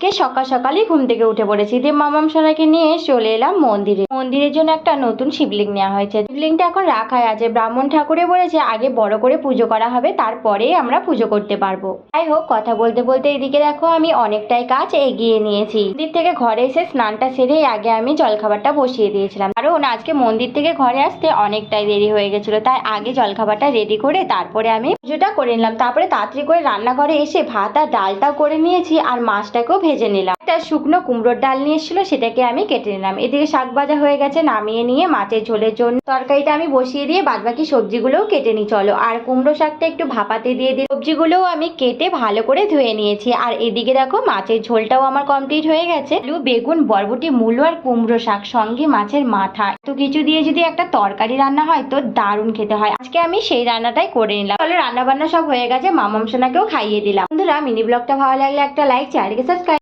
আজকে সকাল সকালই ঘুম থেকে উঠে পড়েছি। দিয়ে মামাম সোনাকে নিয়ে চলে এলাম মন্দিরে। মন্দিরের জন্য একটা নতুন শিবলিঙ্গ নেওয়া হয়েছে। শিবলিঙ্গটা এখন রাখাই আছে। ব্রাহ্মণ ঠাকুরে বলেছে, আগে বড় করে পুজো করা হবে, তারপরে আমরা পুজো করতে পারব। যাই হোক, কথা বলতে বলতে এদিকে দেখো, আমি অনেকটাই কাজ এগিয়ে নিয়েছি। মন্দির থেকে ঘরে এসে স্নানটা সেরে আগে আমি জলখাবারটা বসিয়ে দিয়েছিলাম। কারণ আজকে মন্দির থেকে ঘরে আসতে অনেকটাই দেরি হয়ে গেছিল, তাই আগে জলখাবারটা রেডি করে তারপরে আমি পুজোটা করে নিলাম। তারপরে তাড়াতাড়ি করে রান্নাঘরে এসে ভাত আর ডালটাও করে নিয়েছি, আর মাছটাকেও ভেজে নিলাম। একটা শুকনো কুমড়োর ডাল নিয়ে এসেছিল, সেটাকে আমি কেটে নিলাম। এদিকে শাক ভাজা হয়ে গেছে, নামিয়ে নিয়ে মাছের ঝোলের জন্য তরকারিটা আমি বসিয়ে দিয়ে বাদবাকি সবজিগুলোও কেটে নিই। চলো, আর কুমড়ো শাকটা একটু ভাপাতে দিয়ে দিই। সবজিগুলোও আমি কেটে ভালো করে ধুয়ে নিয়েছি। আর এদিকে দেখো, মাছের ঝোলটাও আমার কমপ্লিট হয়ে গেছে। আলু, বেগুন, বরবটি, মূলো আর কুমড়ো শাক সঙ্গে মাছের মাথা। তো কিছু দিয়ে যদি একটা তরকারি রান্না হয় তো দারুণ খেতে হয়। আজকে আমি সেই রান্নাটাই করে নিলাম। চলো রান্না বান্না সব হয়ে গেছে, মামাম সোনাকেও খাইয়ে দিলাম। বন্ধুরা, মিনি ব্লগটা ভালো লাগলে একটা লাইক চ্যানেলকে সাবস্ক্রাইব